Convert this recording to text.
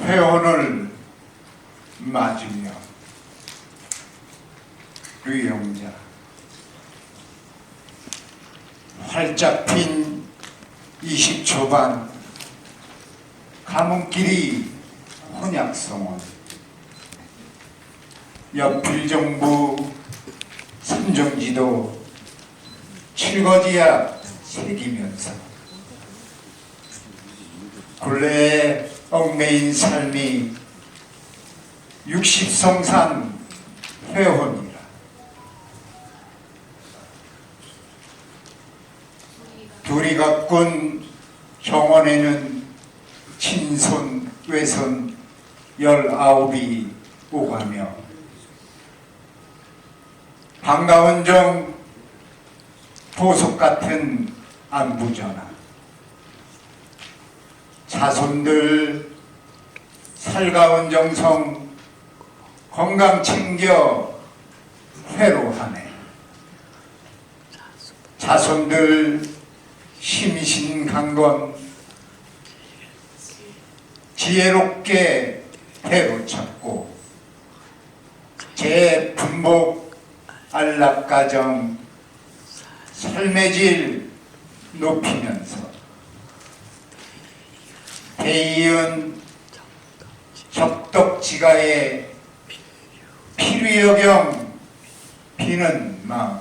회원을 맞으며 유용자 활짝 핀 20초반 가문끼리 혼약성원 옆필정부 삼정지도 칠거지야 새기면서 굴레에 얽매인 삶이 육십성산 회원이라. 둘이 가꾼 정원에는 친손 외손 열아홉이 오가며. 반가운 정 보석 같은 안부전화 자손들 살가운 정성 건강 챙겨 회로하네. 자손들 심신강건 지혜롭게 배로 찾고 제 분복 안락가정 삶의 질 높이면서 대이은 적덕지가의 필요여경 비는 마음